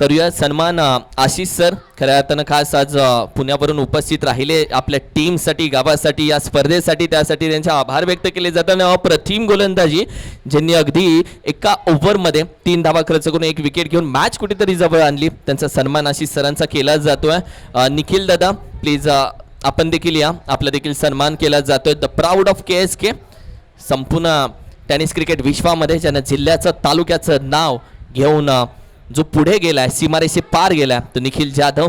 करूया. सन्मान आशिष सर खऱ्या अर्थानं खास आज पुण्यावरून उपस्थित राहिले. आपल्या टीमसाठी गावासाठी या स्पर्धेसाठी त्यासाठी त्यांचे आभार व्यक्त केले जाताना अप्रतिम गोलंदाजी ज्यांनी अगदी एका ओव्हरमध्ये तीन धावा खर्च करून एक विकेट घेऊन मॅच कुठेतरी जवळ आणली. त्यांचा सन्मान आशिष सरांचा केला जातोय. निखिल दादा प्लीज आपण देखील या. आपला देखील सन्मान केला जातोय. The proud of K S K संपूर्ण टेनिस क्रिकेट विश्वामध्ये ज्यांना जिल्ह्याचं तालुक्याचं नाव घेऊन जो पुढे गेलाय सीमारेषे पार गेलाय तो निखिल जाधव.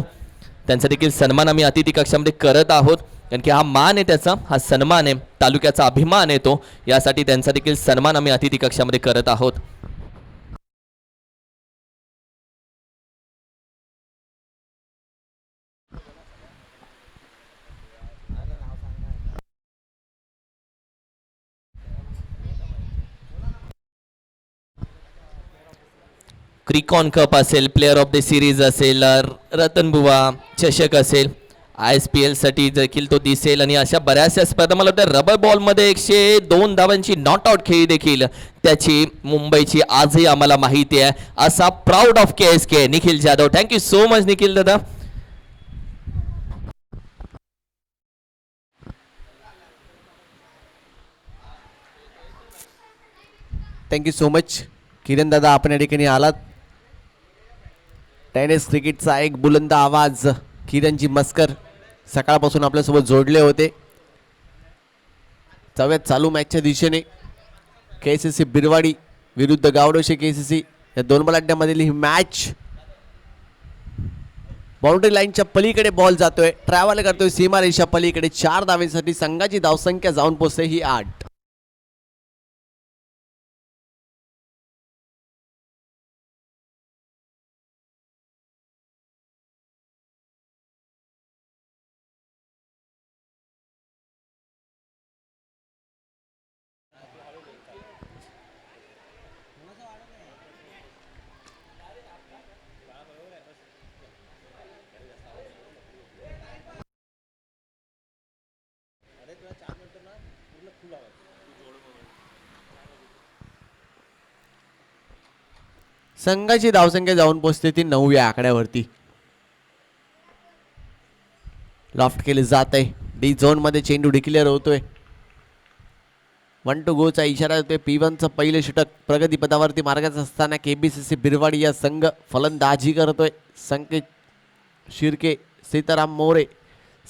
त्यांचा देखील सन्मान आम्ही अतिथी कक्षामध्ये करत आहोत. कारण की हा मान आहे त्याचा हा सन्मान आहे तालुक्याचा अभिमान आहे तो. यासाठी त्यांचा देखील सन्मान आम्ही अतिथी कक्षामध्ये करत आहोत. क्रिकॉन कप असेल प्लेअर ऑफ द सिरीज असेल रतनबुवा चषक असेल आय एस पी एलसाठी देखील तो दिसेल आणि अशा बऱ्याचशा स्पर्धा मला वाटतं रबर बॉलमध्ये एकशे दोन धावांची नॉट आउट खेळी देखील त्याची मुंबईची आजही आम्हाला माहिती आहे. असा proud of K S K Nikhil Jadhav. Thank you so much Nikhil दादा. थँक्यू सो मच किरण दादा आपण या ठिकाणी आलात. टेनिस क्रिकेटचा एक बुलंद आवाज किरणजी मस्कर सकाळपासून आपल्यासोबत जोडले होते. चव्यात चालू मॅचच्या दिशेने के सी सी बिरवाडी विरुद्ध गावडोशे के सी सी या दोन बलाढ्यामधील ही मॅच. बाउंड्री लाईनच्या पलीकडे बॉल जातोय ट्रॅव्हल करतोय सीमारेषा पलीकडे चार धावेसाठी संघाची धावसंख्या जाऊन पोचते ही आठ. संघाची धावसंख्या जाऊन पोचते ती नवव्या आकड्यावरती. लॉफ्ट केले जात आहे. डी झोनमध्ये चेंडू डिक्लेअर होतोय. वन टू गोचा इशारा देतोय. पी वनचं पहिलं षटक प्रगतीपदावरती मार्गात असताना K B C C Birwadi या संघ फलंदाजी करतोय. संकेत शिर्के सीताराम मोरे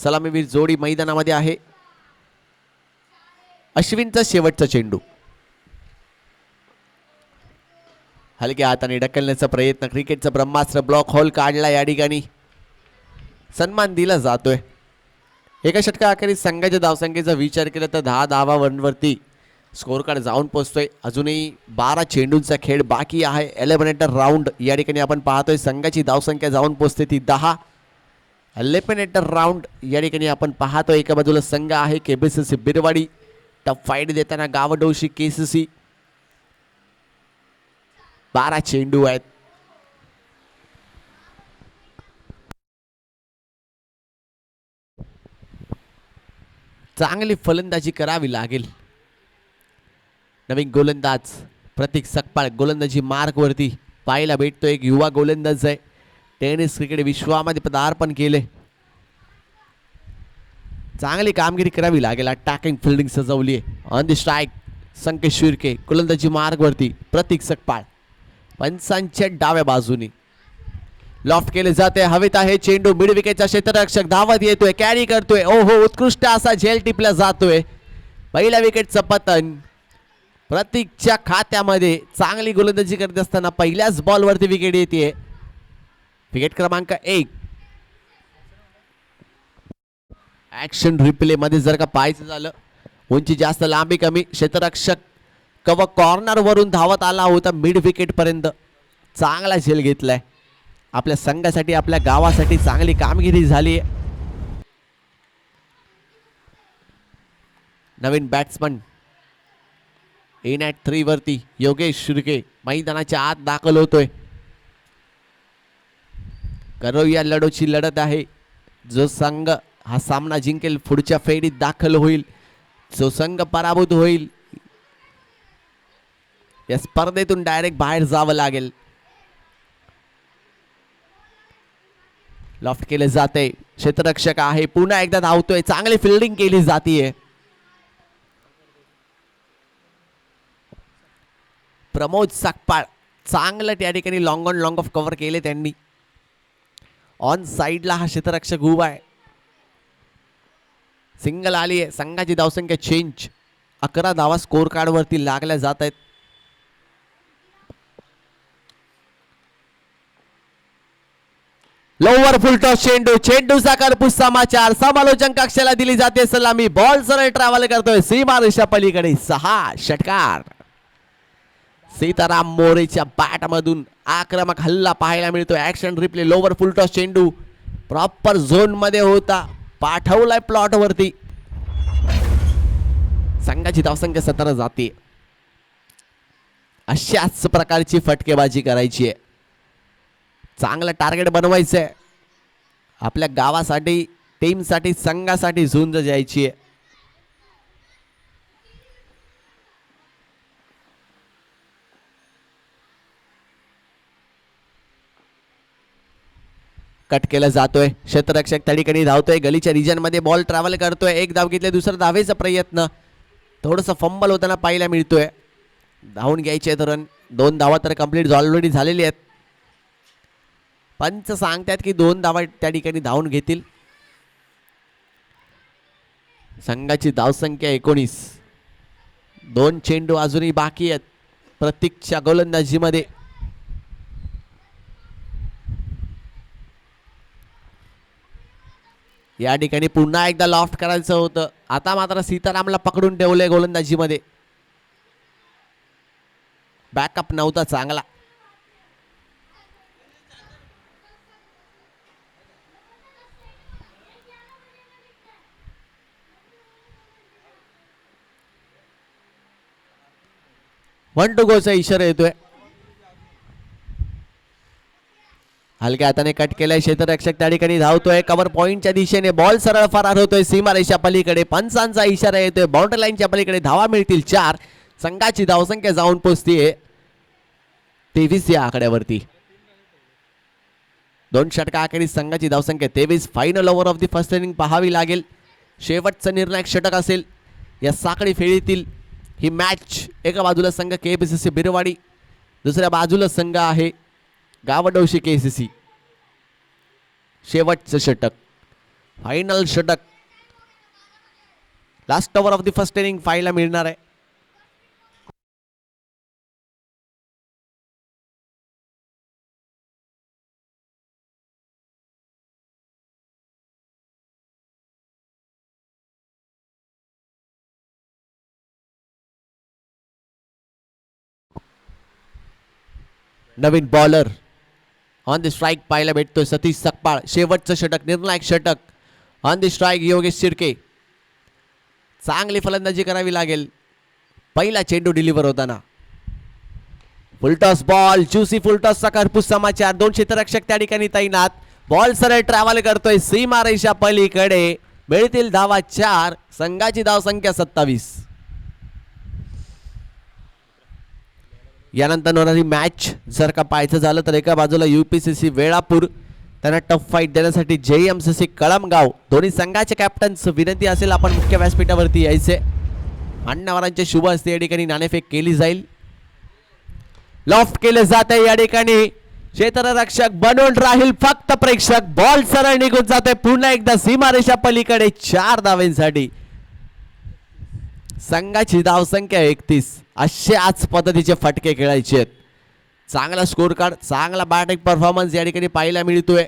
सलामीवीर जोडी मैदानामध्ये आहे. अश्विनचा शेवटचा चेंडू. हलक्या हाताने ढकलण्याचा प्रयत्न. क्रिकेटचं ब्रह्मास्त्र ब्लॉक होल काढला या ठिकाणी. सन्मान दिला जातोय. एका षटका अखेरीस संघाच्या धावसंख्येचा विचार केला तर दहा धावा वनवरती स्कोर कार्ड जाऊन पोचतोय. अजूनही बारा चेंडूंचा खेळ बाकी आहे. एलेमिनेटर राऊंड या ठिकाणी आपण पाहतोय. संघाची धावसंख्या जाऊन पोचते ती दहा. एलेमिनेटर राऊंड या ठिकाणी आपण पाहतोय. एका बाजूला संघ आहे. K B C C Birwadi. Tough fight देताना गावडोशी के सी सी बारा चेंडू आहेत. चांगली फलंदाजी करावी लागेल. नवीन गोलंदाज प्रतीक सकपाळ गोलंदाजी मार्कवरती पाहायला भेटतो. एक युवा गोलंदाज आहे. टेनिस क्रिकेट विश्वामध्ये पदार्पण केले. चांगली कामगिरी करावी लागेल. अटॅकिंग फिल्डिंग सजवली आहे on the strike Sanket Shirke गोलंदाजी मार्गवरती प्रतीक सकपाळ. पंचांच्या डाव्या बाजूनी. लॉफ्ट केले जाते. हवेत आहे चेंडू. मिड विकेटचा क्षेत्ररक्षक धावत येतोय. कॅरी करतोय. ओ हो उत्कृष्ट असा झेल टिपला जातोय. पहिल्या विकेटचं पतन. प्रतीकच्या खात्यामध्ये चांगली गोलंदाजी करत असताना पहिल्याच बॉलवरती विकेट येते विकेट क्रमांक एक. ऍक्शन रिप्ले मध्ये जर का पाहायचं झालं उंची जास्त लांबी कमी क्षेत्ररक्षक कव कॉर्नरवरून धावत आला होता मिड विकेटपर्यंत चांगला झेल घेतलाय. आपल्या संघासाठी आपल्या गावासाठी चांगली कामगिरी झाली. नवीन बॅट्समन इन ॲट थ्री वरती योगेश शिर्के मैदानाच्या आत दाखल होतोय. करोया लढोची लढत आहे. जो संघ हा सामना जिंकेल पुढच्या फेरीत दाखल होईल. जो संघ पराभूत होईल या स्पर्धेतून डायरेक्ट बाहेर जावं लागेल. लॉफ्ट केले जाते. क्षेत्ररक्षक आहे. पुन्हा एकदा धावतोय. चांगली फिल्डिंग केली जातीये. प्रमोद साकपाळ. चांगलं त्या ठिकाणी long on long off cover केले त्यांनी. ऑन साईडला हा क्षेत्ररक्षक उभा आहे. सिंगल आली आहे संघाची धावसंख्या चेंज अकरा धावा स्कोर कार्डवरती लागल्या जात आहेत लोवर फुलटॉस चेंडू चेंडूचा करपूस समाचार समालोचन कक्षाला दिली जाते सलामी बॉल सरळ ट्रॅव्हल करतोय सीमा रेषा पलीकडे सहा षटकार सीताराम मोरेच्या बॅटमधून आक्रमक हल्ला पाहायला मिळतो action replay lower full toss चेंडू प्रॉपर झोनमध्ये होता पाठवलाय प्लॉट वरती संघाची धावसंख्या सतरा जाते अशाच प्रकारची फटकेबाजी करायची आहे चांगलं टार्गेट बनवायचं आहे आपल्या गावासाठी टीमसाठी संघासाठी झुंज जायची आहे. कट केला जातोय. क्षेत्ररक्षक त्या ठिकाणी धावतोय. गलीच्या रिजनमध्ये बॉल ट्रॅव्हल करतोय. एक धाव घेतले दुसरं धावेचा प्रयत्न. थोडंसं फंबल होताना पाहायला मिळतोय. धावून घ्यायचे तर रन दोन धावा तर कंप्लीट ऑलरेडी झालेली आहेत. पंच सांगतात की दोन धावा त्या ठिकाणी धावून घेतील. संघाची धावसंख्या एकोणीस. दोन चेंडू अजूनही बाकी आहेत. प्रतीकच्या गोलंदाजीमध्ये. या ठिकाणी पुन्हा एकदा लॉफ्ट करायचं होतं. आता मात्र सीतारामला पकडून ठेवलंय गोलंदाजीमध्ये. बॅकअप नव्हता चांगला. वन टू गोचा इशारा येतोय. हलक्या हाताने कट केलाय क्षेत्ररक्षक त्या ठिकाणी धावतोय. कवर पॉईंटच्या दिशेने बॉल सरळ फरार होतोय. सीमारेषा पलीकडे पंचांचा इशारा येतोय. बाउंड्री लाईनच्या पलीकडे धावा मिळतील चार. संघाची धावसंख्या जाऊन पोचतीये. तेवीस या आकड्यावरती. दोन षटका अखेरीस संघाची धावसंख्या तेवीस. Final over of the first inning पाहावी लागेल. शेवटचं निर्णायक षटक असेल. या साखळी फेरीतील ही मॅच एका बाजूला संघ K P C C Birwadi दुसऱ्या बाजूला संघ आहे गावडवशी के सी सी शेवटचं षटक फायनल षटक. Last over of the first inning फायला मिळणार आहे. नवीन बॉलर ऑन द स्ट्राईक पाहायला भेटतोय सतीश सकपाळ. शेवटचं षटक निर्णायक षटक. On the strike Yogesh Shirke. चांगली फलंदाजी करावी लागेल. पहिला चेंडू डिलिव्हर होताना. फुलटॉस बॉल ज्युसी फुलटॉसचा करपूस समाचार. दोन क्षेत्ररक्षक त्या ठिकाणी तैनात. बॉल सरळ ट्रॅव्हल करतोय. सीमा रेषा पलीकडे. मिळतील धावा चार. संघाची धाव संख्या सत्तावीस. यानंतर होणारी मॅच जर का पाहायचं झालं तर एका बाजूला U P C C Velapur. त्यांना टफ फाईट देण्यासाठी जे एम सी सी कळमगाव. दोन्ही संघाचे कॅप्टन्स विनंती असेल आपण मुख्य व्यासपीठावरती यायचे. अण्णावरांचे शुभ असते या ठिकाणी नाणेफेक केली जाईल. लॉफ्ट केले जात आहे या ठिकाणी. क्षेत्ररक्षक बनून राहील फक्त प्रेक्षक. बॉल सरळ निघून जाते पुन्हा एकदा सीमारेषा पलीकडे चार धावेंसाठी. संघाची धावसंख्या एकतीस. असे आज पद्धतीचे फटके खेळायचे आहेत. चांगला स्कोर कार्ड चांगला बॅटिंग परफॉर्मन्स या ठिकाणी पाहायला मिळतोय.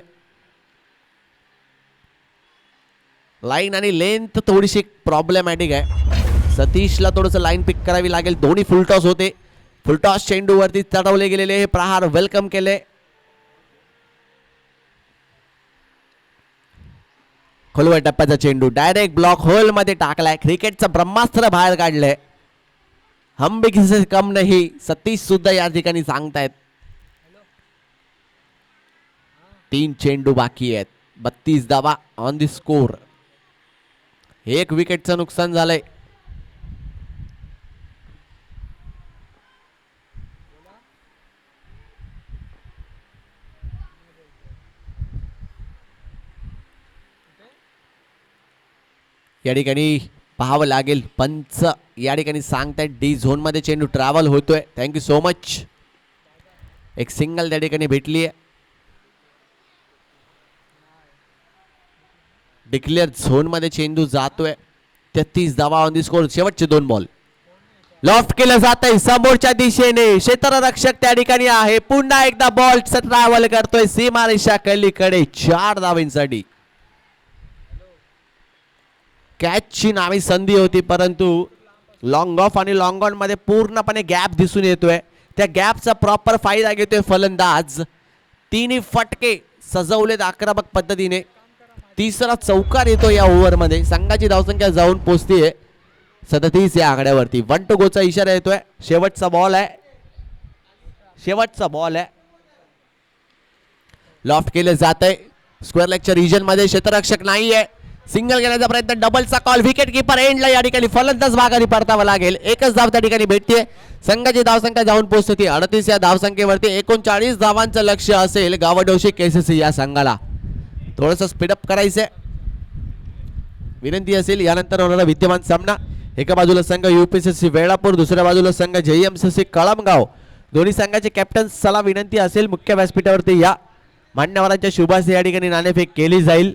लाईन आणि लेंथ थोडीशी प्रॉब्लेमॅटिक आहे. सतीशला थोडंसं लाईन पिक करावी लागेल. दोन्ही फुलटॉस होते. फुलटॉस चेंडूवरती चढवले गेलेले हे प्रहार वेलकम केले. खोलवर टप्प्याचा चेंडू. डायरेक्ट ब्लॉक होलमध्ये टाकलाय. क्रिकेटचं ब्रह्मास्त्र बाहेर काढलंय. हम बिखसे कम नाही सतीश सुद्धा या ठिकाणी सांगतायत तीन चेंडू बाकी आहेत बत्तीस दावा ऑन दी स्कोर एक विकेटचं नुकसान झालंय. या ठिकाणी पाहावं लागेल. पंच या ठिकाणी सांगतायत डी झोनमध्ये चेंडू ट्रॅव्हल होतोय. थँक्यू सो मच एक सिंगल त्या ठिकाणी भेटली आहे डिक्लेअर झोनमध्ये चेंडू जातोय. तेहतीस धावा ऑन दी स्कोर शेवटचे दोन बॉल लॉफ्ट केलं जात आहे समोरच्या दिशेने क्षेत्ररक्षक त्या ठिकाणी आहे. पुन्हा एकदा बॉल ट्रॅव्हल करतोय. सीमारेषा कलीकडे. चार दावींसाठी कॅचची नावी संधी होती परंतु लॉंग ऑफ आणि लॉंग ऑनमध्ये पूर्णपणे गॅप दिसून येतोय. त्या गॅपचा प्रॉपर फायदा घेतोय फलंदाज. तिन्ही फटके सजवलेत आक्रमक पद्धतीने. तिसरा चौकार येतो या ओव्हरमध्ये संघाची धावसंख्या जाऊन पोचतीये. सदतीस या आकड्यावरती. वन टू गोचा इशारा येतोय. शेवटचा बॉल आहे. शेवटचा बॉल आहे. लॉफ्ट केलं जात आहे स्क्वेअर लेगच्या रिजनमध्ये क्षेत्ररक्षक नाही आहे सिंगल घेण्याचा प्रयत्न डबलचा कॉल विकेट किपर एंडला या ठिकाणी फलंदाज भागाने परतावा लागेल. एकच धाव त्या ठिकाणी भेटते संघाची धावसंख्या जाऊन पोहोचते. अडतीस या धावसंख्येवरती एकोणचाळीस धावांचं लक्ष असेल गावडोशी केसीसी या संघाला. थोडंसं स्पीडअप करायचंय. विनंती असेल यानंतर होणारा विद्यमान सामना. एका बाजूला संघ युपीसीसी वेळापूर दुसऱ्या बाजूला संघ जेएमसीसी कळमगाव. दोन्ही संघाचे कॅप्टन सला विनंती असेल मुख्य व्यासपीठावरती या. मान्यवरांच्या शुभास या ठिकाणी नाणेफेक केली जाईल.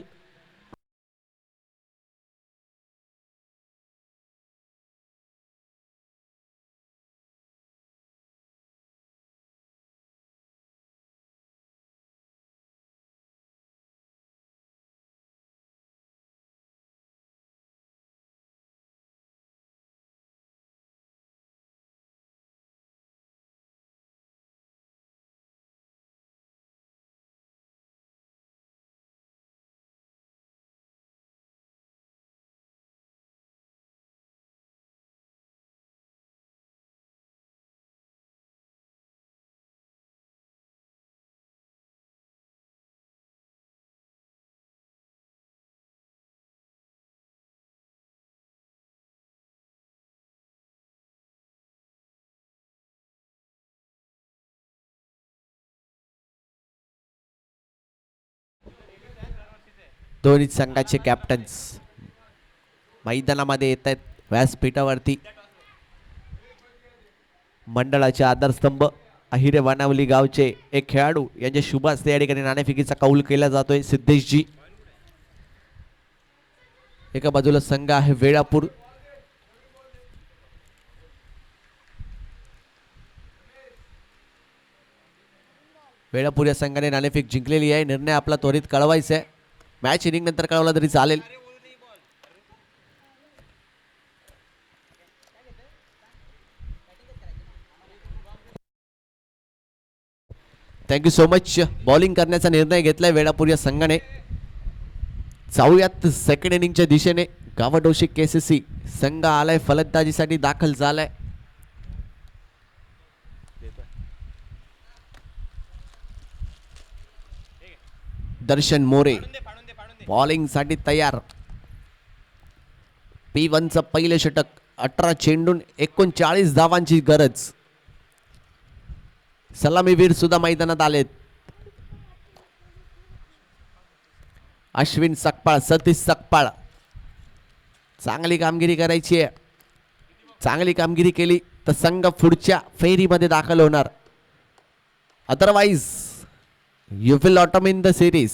दोन्ही संघाचे कॅप्टन्स मैदानामध्ये येत आहेत व्यासपीठावरती. मंडळाचे आधारस्तंभ अहिरे वानावली गावचे एक खेळाडू यांच्या शुभ असते या ठिकाणी नाणेफिकीचा कौल केला जातोय सिद्धेशजी. एका बाजूला संघ आहे वेळापूर वेळापूर या संघाने नाणेफेक जिंकलेली आहे. निर्णय आपला त्वरित कळवायचा आहे. मॅच इनिंग नंतर कळवला तरी चालेल. थँक्यू सो मच बॉलिंग करण्याचा निर्णय घेतलाय वेळापूर या संघाने. जाऊयात सेकंड इनिंगच्या दिशेने. गावडोशी केसीसी संघ आलाय फलंदाजीसाठी दाखल झालाय. दर्शन मोरे. बॉलिंगसाठी तयार. पी वनचं पहिले षटक अठरा चेंडून एकोणचाळीस धावांची गरज. सलामीवीर सुद्धा मैदानात आलेत. अश्विन सकपाळ सतीश सकपाळ. चांगली कामगिरी करायची आहे. चांगली कामगिरी केली तर संघ पुढच्या फेरीमध्ये दाखल होणार. Otherwise you will out in the series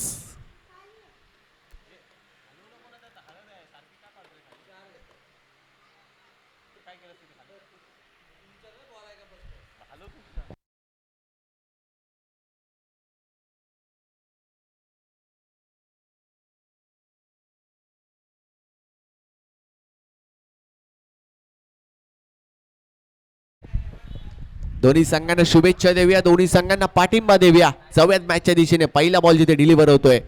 दोन्ही संघांना शुभेच्छा देऊया दोन्ही संघांना पाठिंबा देऊया. जाऊयात मॅचच्या दिशेने. पहिला बॉल जिथे डिलिव्हर होतोय.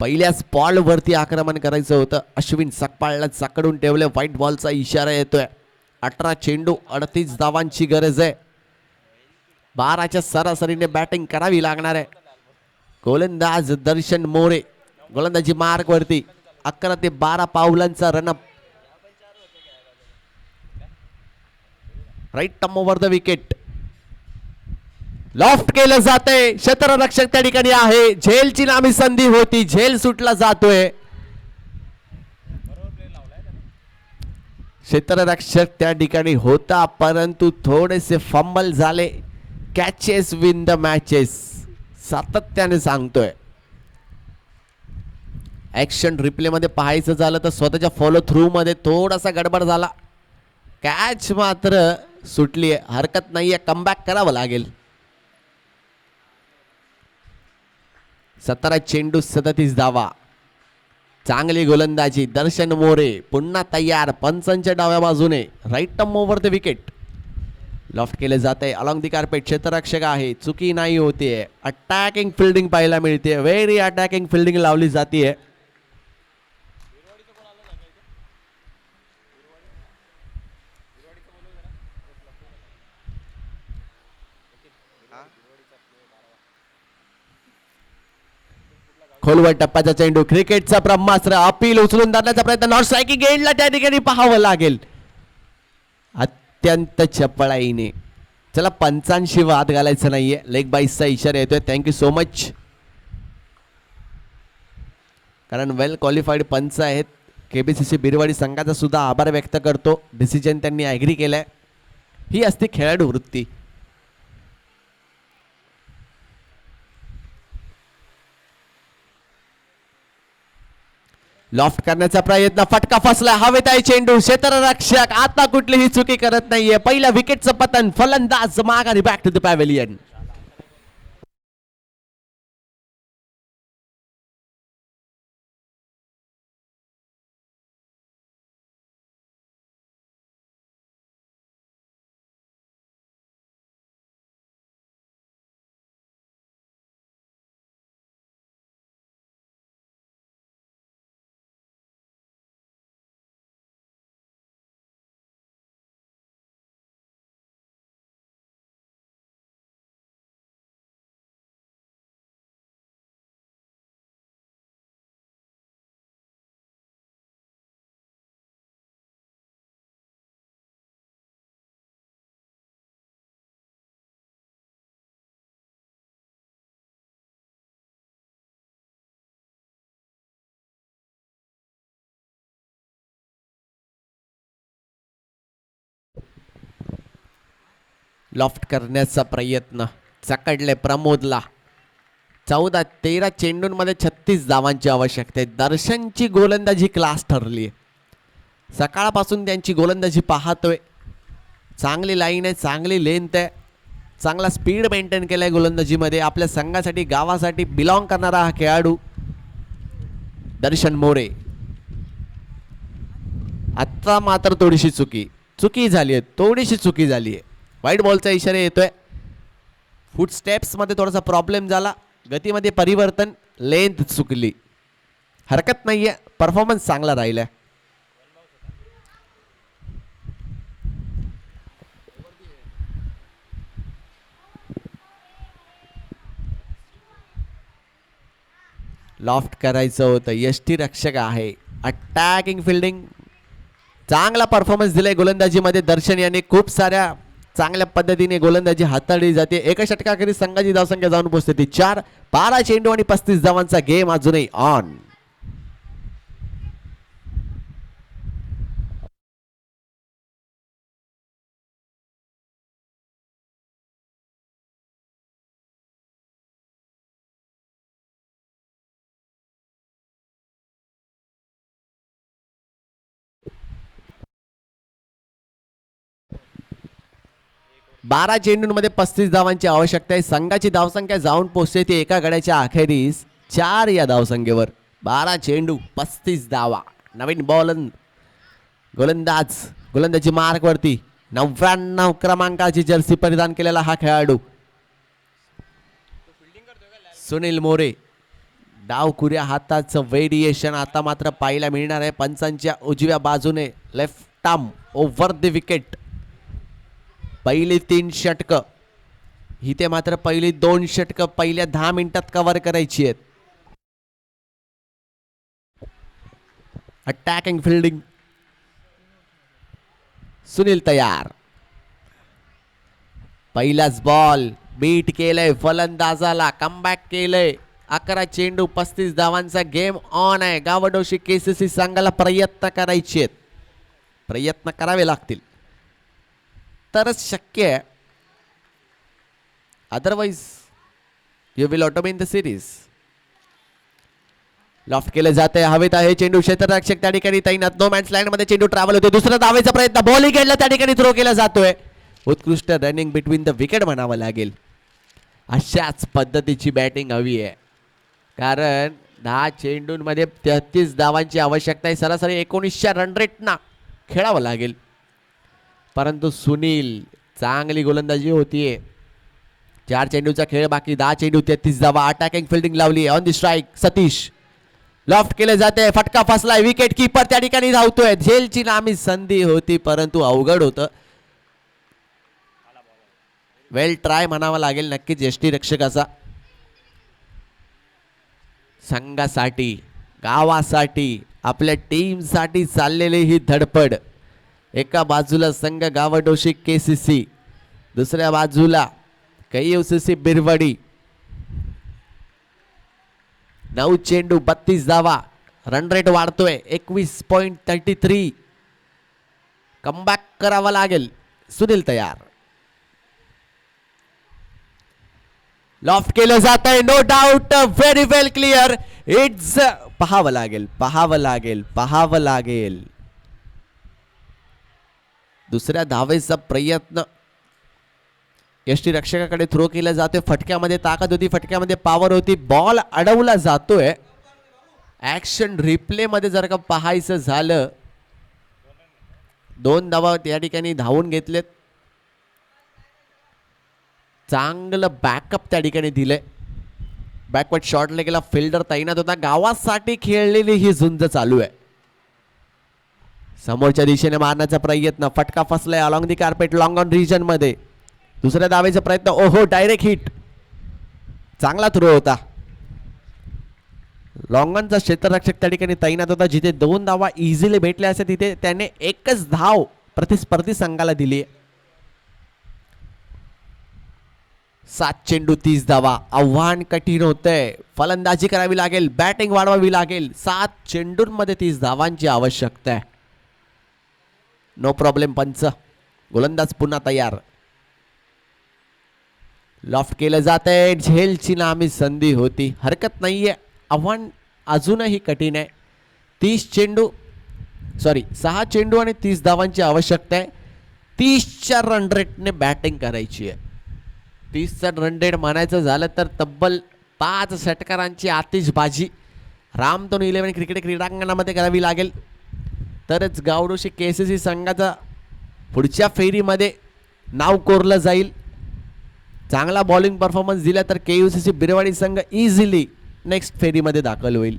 पहिल्याच स्पॉलवरती आक्रमण करायचं होतं. अश्विन सकपाळला चाकडून ठेवलं. व्हाईट बॉलचा इशारा येतोय. अठरा चेंडू अडतीस धावांची गरज आहे. बाराच्या सरासरीने बॅटिंग करावी लागणार आहे. गोलंदाज दर्शन मोरे. गोलंदाजी मार्गवरती अकरा ते बारा पावलांचा run up right arm over the wicket loft केलं जातंय. क्षेत्ररक्षक त्या ठिकाणी आहे. झेलची नामी संधी होती. झेल सुटला जातोय. क्षेत्ररक्षक त्या ठिकाणी होता परंतु थोडेसे फंबल झाले. कॅचेस विन द मॅचेस सातत्याने सांगतोय. ॲक्शन रिप्लेमध्ये पाहायचं झालं तर स्वतःच्या फॉलो थ्रूमध्ये थोडासा गडबड झाला. कॅच मात्र सुटली आहे हरकत नाही आहे कमबॅक करावं लागेल. सतरा चेंडू सदतीस धावा. चांगली गोलंदाजी दर्शन मोरे पुन्हा तयार पंचांच्या डाव्या बाजूने right arm over the wicket loft केले जात आहे अलॉंग दी कार्पेट क्षेत्ररक्षक आहे चुकी नाही होते अटॅकिंग फिल्डिंग पाहायला मिळते व्हेरी अटॅकिंग फिल्डिंग लावली जाते खोलवर टप्प्याचा चेंडू. क्रिकेटचा ब्रह्मास्त्र अपील उचलून धरण्याचा प्रयत्न. नॉट स्ट्रायकिंग एंडला त्या ठिकाणी पाहावं लागेल. अत्यंत चपळाईने चला पंचांशी वाद घालायचा नाहीये. लेग बाईसचा इशारा येतोय. थँक्यू सो मच कारण वेल क्वालिफाईड पंच आहेत. K B C C Birwadi संघाचा सुद्धा आभार व्यक्त करतो. डिसिजन त्यांनी ॲग्री केलाय. ही असते खेळाडू वृत्ती. लॉफ्ट करण्याचा प्रयत्न फटका फसला. हवेत आहे चेंडू क्षेत्ररक्षक आता कुठलीही चुकी करत नाहीये. पहिल्या विकेटचं पतन फलंदाज माघारी back to the pavilion loft करण्याचा प्रयत्न. चकडले प्रमोदला. चौदा तेरा चेंडूंमध्ये छत्तीस धावांची आवश्यकता आहे. दर्शनची गोलंदाजी क्लास ठरली आहे. सकाळपासून त्यांची गोलंदाजी पाहतोय. चांगली लाईन आहे चांगली लेंथ आहे. चांगला स्पीड मेंटेन केला आहे गोलंदाजीमध्ये. आपल्या संघासाठी गावासाठी बिलॉंग करणारा हा खेळाडू दर्शन मोरे. आत्ता मात्र थोडीशी चुकी. चुकी झाली आहे थोडीशी चुकी झाली आहे. वाईट बॉलचा इशारा येतोय. फुटस्टेप्समध्ये थोडासा प्रॉब्लेम झाला. गतीमध्ये परिवर्तन लेंथ चुकली. हरकत नाही आहे परफॉर्मन्स चांगला राहिला लॉफ्ट करायचं होतं. यष्टी रक्षक आहे. अटॅकिंग फिल्डिंग चांगला परफॉर्मन्स दिलाय गोलंदाजीमध्ये. दर्शन यांनी खूप साऱ्या चांगल्या पद्धतीने गोलंदाजी हाताळली जाते. एका षटकाखेरीज संघाची धावसंख्या जाऊन पोहोचते ती चार. बारा चेंडू आणि पस्तीस धावांचा गेम अजूनही ऑन बारा चेंडूंमध्ये पस्तीस धावांची आवश्यकता आहे. संघाची धावसंख्या जाऊन पोहोचते ती एका गड्याच्या अखेरीस चार या धावसंख्येवर. बारा चेंडू पस्तीस धावा. नवीन बॉलन गोलंदाज गोलंदाजी मार्कवरती नव्याण्णव क्रमांकाची जर्सी परिधान केलेला हा खेळाडू. सुनील मोरे डावकुऱ्या हाताचं वेरिएशन आता मात्र पाहायला मिळणार आहे. पंचांच्या उजव्या बाजूने left arm over the wicket पहिली तीन षटकं. इथे मात्र पहिली दोन षटकं पहिल्या दहा मिनिटात कव्हर करायची आहेत. अटॅकिंग फिल्डिंग सुनील तयार. पहिलाच बॉल बीट केलंय फलंदाजाला. कमबॅक केलंय. अकरा चेंडू पस्तीस धावांचा गेम ऑन आहे. गावडोशी केसीसी संघाला प्रयत्न करायचे आहेत. प्रयत्न करावे लागतील. तरच शक्य आहे. Otherwise you will out in the series loft केलं जाते हवेत आहे चेंडू. क्षेत्ररक्षक त्या ठिकाणी तैनात. नो मॅन्स लँडमध्ये चेंडू ट्रॅव्हल होते दुसरा धावायचा प्रयत्न. बॉलिंग खेळला. त्या ठिकाणी थ्रो केला जातोय. उत्कृष्ट रनिंग बिटवीन द विकेट म्हणावं लागेल. अशाच पद्धतीची बॅटिंग हवी आहे. कारण दहा चेंडूंमध्ये तेहतीस धावांची आवश्यकता आहे. सरासरी एकोणीसच्या रन रेटना खेळावं लागेल. परंतु सुनील चांगली गोलंदाजी होतीये. चार चेंडूचा खेळ बाकी दहा चेंडू तेहतीस धावा. अटॅकिंग फिल्डिंग लावली on the strike Satish. Loft केले जाते फटका फसलाय. विकेट किपर त्या ठिकाणी धावतोय. झेलची नामी संधी होती परंतु अवघड होतं. वेल ट्राय म्हणावा लागेल नक्कीच यष्टी रक्षकाचा. संघासाठी गावासाठी आपल्या टीमसाठी चाललेली ही धडपड. एका बाजूला संघ गावडोशी के सी सी दुसऱ्या बाजूला कैयू सी सी बिरवडी. नऊ चेंडू बत्तीस धावा रन रेट वाढतोय एकवीस पॉईंट थर्टी थ्री कमबॅक करावा लागेल सुनील तयार. लॉफ्ट केलं जात आहे no doubt very well clear it's पाहावं लागेल पाहावं लागेल पाहावं लागेल. दुसऱ्या धावेचा प्रयत्न. यष्टी रक्षकाकडे थ्रो केला जातोय. फटक्यामध्ये ताकद होती फटक्यामध्ये पॉवर होती. बॉल अडवला जातोय. ऍक्शन रिप्ले मध्ये जर का पाहायचं झालं दोन धावा त्या ठिकाणी धावून घेतलेत. चांगलं बॅकअप त्या ठिकाणी दिलंय. बॅकवर्ड शॉटला गेला फिल्डर तैनात होता. गावासाठी खेळलेली ही झुंज चालू आहे. समोरच्या दिशेने मारण्याचा प्रयत्न. फटका फसलाय along the carpet long on रिजनमध्ये. दुसऱ्या दावेचा प्रयत्न. ओहो डायरेक्ट हिट चांगला थ्रो होता. लॉंगॉनचा क्षेत्ररक्षक त्या ठिकाणी तैनात होता जिथे दोन धावा इझिली भेटल्या असे तिथे त्याने एकच धाव प्रतिस्पर्धी संघाला दिली सात चेंडू तीस धावा. आव्हान कठीण होतंय. फलंदाजी करावी लागेल बॅटिंग वाढवावी लागेल. सात चेंडूंमध्ये तीस धावांची आवश्यकता आहे. नो प्रॉब्लेम पंच. गोलंदाज पुन्हा तयार. लॉफ्ट केलं जात आहे झेलची नामी संधी होती. हरकत नाहीये. आव्हान अजूनही कठीण आहे. तीस चेंडू सॉरी सहा चेंडू आणि तीस धावांची आवश्यकता आहे. तीसच्या रन रेटने बॅटिंग करायची आहे. तीसचा रन रेट म्हणायचं झालं तर तब्बल पाच षटकारांची आतिषबाजी. रामतोन इलेव्हन क्रिकेट क्रीडांगणामध्ये करावी लागेल. तरच गावडोशी के सी सी संघाचा पुढच्या फेरीमध्ये नाव कोरलं जाईल. चांगला बॉलिंग परफॉर्मन्स दिला तर K U C C Birwadi संघ इझिली नेक्स्ट फेरीमध्ये दाखल होईल.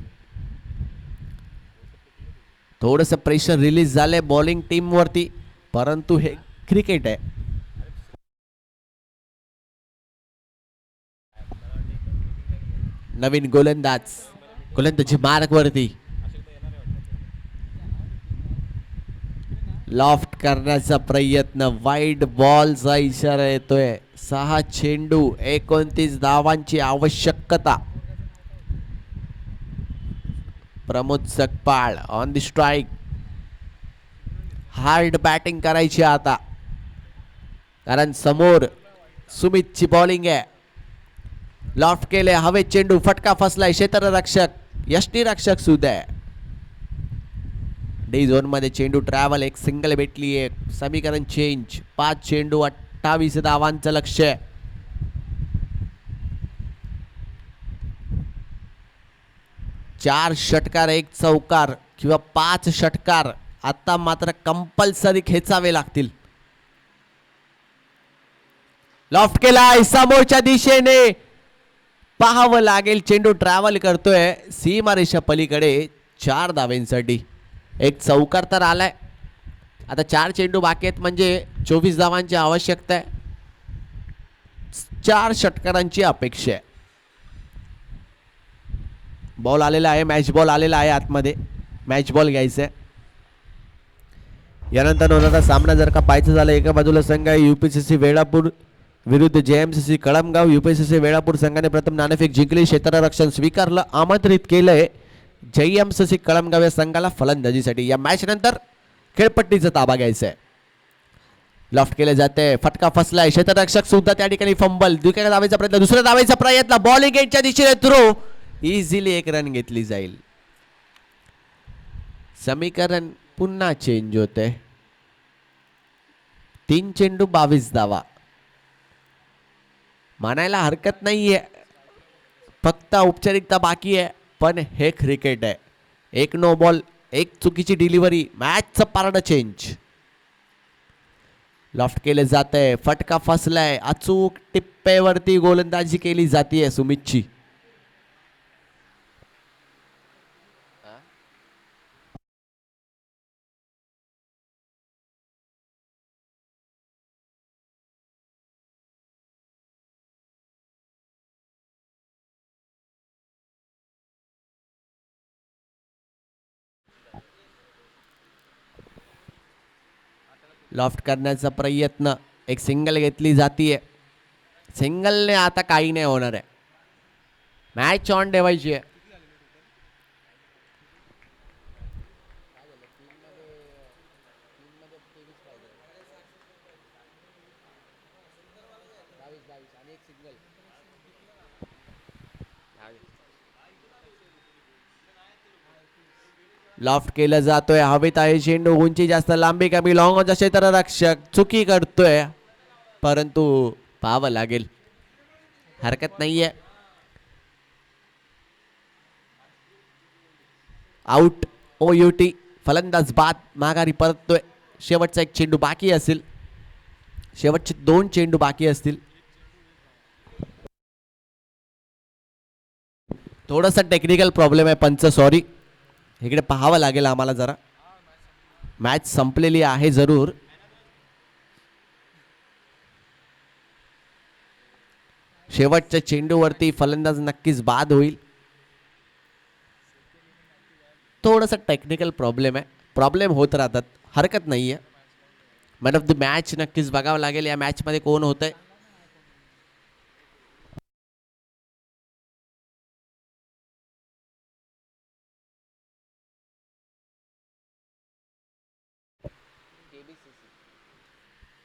थोडंसं प्रेशर रिलीज झालंय बॉलिंग टीमवरती परंतु हे क्रिकेट आहे. नवीन गोलंदाज गोलंदाजी मार्कवरती लॉफ्ट करण्याचा प्रयत्न. वाईड बॉलचा इशारा येतोय. सहा चेंडू एकोणतीस धावांची आवश्यकता. Pramod Sakpal on the strike hard batting करायची आता. कारण समोर सुमितची बॉलिंग आहे. लॉफ्ट केले हवे चेंडू फटका फसलाय क्षेत्ररक्षक यष्टी रक्षक सुद्धा आहे. डी झोनमध्ये चेंडू ट्रॅव्हल एक सिंगल भेटली आहे समीकरण चेंज पाच चेंडू अठ्ठावीस धावांचं लक्ष चार षटकार एक चौकार किंवा पाच षटकार आता मात्र कंपल्सरी खेचावे लागतील. लॉफ्ट केलाय समोरच्या दिशेने. पाहावं लागेल चेंडू ट्रॅव्हल करतोय. सीमारेषा पलीकडे चार धावेंसाठी. एक चौकार तर आलाय. आता चार चेंडू बाकी आहेत म्हणजे चोवीस धावांची आवश्यकता आहे. चार षटकारांची अपेक्षा आहे. बॉल आलेला आहे मॅच बॉल आलेला आहे आतमध्ये. मॅच बॉल घ्यायचा आहे यानंतर होणारा सामना जर का पाहायचं झालं एका बाजूला संघ आहे U P C C Velapur विरुद्ध J M C C Kalamgaon. U P C C Velapur संघाने प्रथम नाणेफेक जिंकली क्षेत्ररक्षण स्वीकारलं आमंत्रित केलं आहे एम सी सी कळमगाव या संघाला फलंदाजीसाठी या मॅच नंतर खेळपट्टीचा ताबा घ्यायचा आहे. लॉफ्ट केले जाते. फटका फसलाय. क्षेत्ररक्षक सुद्धा त्या ठिकाणी फंबल दुसऱ्या धावायचा प्रयत्न दुसऱ्या धावायचा प्रयत्न. बॉलिंग गेटच्या दिशेने थ्रो इझिली एक रन घेतली जाईल. समीकरण पुन्हा चेंज होते. तीन चेंडू बावीस धावा. म्हणायला हरकत नाहीये. फक्त औपचारिकता बाकी आहे. पण हे क्रिकेट आहे. एक नो बॉल एक चुकीची डिलिव्हरी मॅचचं पारडं चेंज लॉफ्ट केले जात आहे फटका फसलाय अचूक टिप्पेवरती गोलंदाजी केली जाते सुमितची. लॉफ्ट करण्याचा प्रयत्न. एक सिंगल घेतली जातीये. सिंगलने आता काही नाही होणार आहे. मॅच ऑन ठेवायची आहे. लॉफ्ट केलं जातोय. हवेत आहे चेंडू उंची जास्त लांबी कमी लॉंग क्षेत्ररक्षक चुकी करतोय. परंतु पाहावं लागेल. हरकत नाहीये. आउट ओ यू टी फलंदाज बाद माघारी परततोय. शेवटचा एक चेंडू बाकी असेल. शेवटचे दोन चेंडू बाकी असतील. थोडासा टेक्निकल प्रॉब्लेम आहे पंच सॉरी इकडे पाहावं लागेल आम्हाला जरा. मॅच संपलेली आहे जरूर. शेवटच्या चेंडूवरती फलंदाज नक्कीच बाद होईल. थोडंसं टेक्निकल प्रॉब्लेम आहे. प्रॉब्लेम होत राहतात. हरकत नाही आहे मॅन ऑफ द मॅच नक्कीच बघावं लागेल. या मॅचमध्ये कोण होतं आहे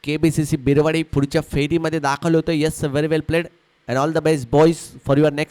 K B C C Birwadi पुढच्या फेरीमध्ये दाखल होतो yes very well played and all the best boys for your next